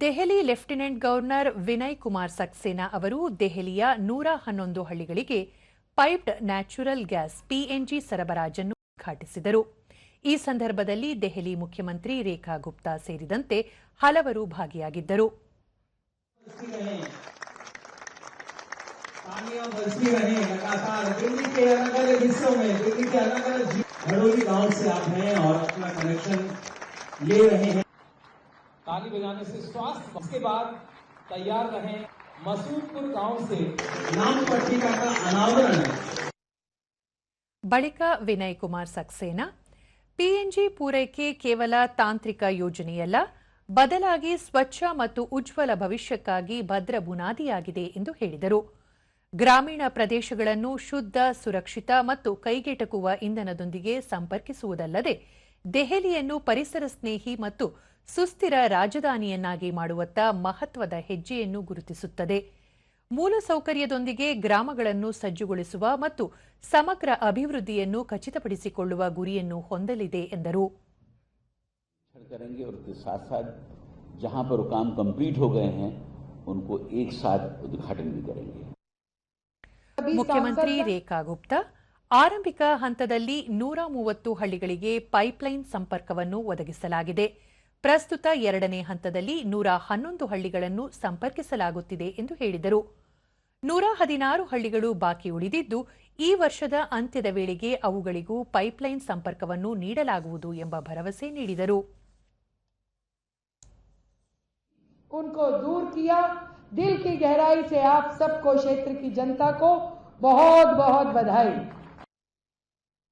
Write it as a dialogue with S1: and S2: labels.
S1: Delhi lieutenant governor Vinay Kumar Saxena ಅವರು ದೆಹಲಿಯ ನೂರ ಹನ್ನೊಂದು ಹಳ್ಳಿಗಳಿಗೆ ಪೈಪ್ಡ್ ನ್ಯಾಚುರಲ್ ಗ್ಯಾಸ್ ಪಿಎನ್ಜಿ ಸರಬರಾಜನ್ನು ಉದ್ಘಾಟಿಸಿದರು. ಈ ಸಂದರ್ಭದಲ್ಲಿ ದೆಹಲಿ ಮುಖ್ಯಮಂತ್ರಿ ರೇಖಾ ಗುಪ್ತಾ ಸೇರಿದಂತೆ ಹಲವರು ಭಾಗಿಯಾಗಿದ್ದರು.
S2: ताली बजाने से स्वास्थ्य उसके बाद तैयार रहे मसूदपुर गांव से नाम पट्टिका का अनावरण
S1: ಬಳಿಕ ವಿನಯ್ ಕುಮಾರ್ ಸಕ್ಸೇನಾ ಪಿಎನ್ಜಿ ಪೂರೈಕೆ ಕೇವಲ ತಾಂತ್ರಿಕ ಯೋಜನೆಯಲ್ಲ ಬದಲಾಗಿ ಸ್ವಚ್ಛ ಮತ್ತು ಉಜ್ವಲ ಭವಿಷ್ಯಕ್ಕಾಗಿ ಭದ್ರ ಬುನಾದಿಯಾಗಿದೆ ಎಂದು ಹೇಳಿದರು ಗ್ರಾಮೀಣ ಪ್ರದೇಶಗಳನ್ನು ಶುದ್ಧ ಸುರಕ್ಷಿತ ಮತ್ತು ಕೈಗೆಟಕುವ ಇಂಧನದೊಂದಿಗೆ ಸಂಪರ್ಕಿಸುವುದಲ್ಲದೆ ದೆಹಲಿಯನ್ನು ಪರಿಸರ ಸ್ನೇಹಿ ಮತ್ತು ಸುಸ್ಥಿರ ರಾಜಧಾನಿಯನ್ನಾಗಿ ಮಾಡುವತ್ತ ಮಹತ್ವದ ಹೆಜ್ಜೆಯನ್ನು ಗುರುತಿಸುತ್ತದೆ. ಮೂಲಸೌಕರ್ಯದೊಂದಿಗೆ ಗ್ರಾಮಗಳನ್ನು ಸಜ್ಜುಗೊಳಿಸುವ ಮತ್ತು ಸಮಗ್ರ ಅಭಿವೃದ್ಧಿಯನ್ನು ಖಚಿತಪಡಿಸಿಕೊಳ್ಳುವ ಗುರಿಯನ್ನು ಹೊಂದಲಿದೆ ಎಂದರು. ಮುಖ್ಯಮಂತ್ರಿ ರೇಖಾ ಗುಪ್ತಾ ಆರಂಭಿಕ ಹಂತದಲ್ಲಿ ನೂರ ಮೂವತ್ತು ಹಳ್ಳಿಗಳಿಗೆ ಪೈಪ್ಲೈನ್ ಸಂಪರ್ಕವನ್ನು ಒದಗಿಸಲಾಗಿದೆ. ಪ್ರಸ್ತುತ ಎರಡನೇ ಹಂತದಲ್ಲಿ ನೂರ ಹನ್ನೊಂದು ಹಳ್ಳಿಗಳನ್ನು ಸಂಪರ್ಕಿಸಲಾಗುತ್ತಿದೆ ಎಂದು ಹೇಳಿದರು ನೂರ ಹದಿನಾರು ಹಳ್ಳಿಗಳು ಬಾಕಿ ಉಳಿದಿದ್ದು ಈ ವರ್ಷದ ಅಂತ್ಯದ ವೇಳೆಗೆ ಅವುಗಳಿಗೂ ಪೈಪ್ಲೈನ್ ಸಂಪರ್ಕವನ್ನು ನೀಡಲಾಗುವುದು ಎಂಬ ಭರವಸೆ ನೀಡಿದರು
S3: उनको दूर किया दिल की गहराई से आप सबको क्षेत्र की जनता को बहुत बहुत बधाई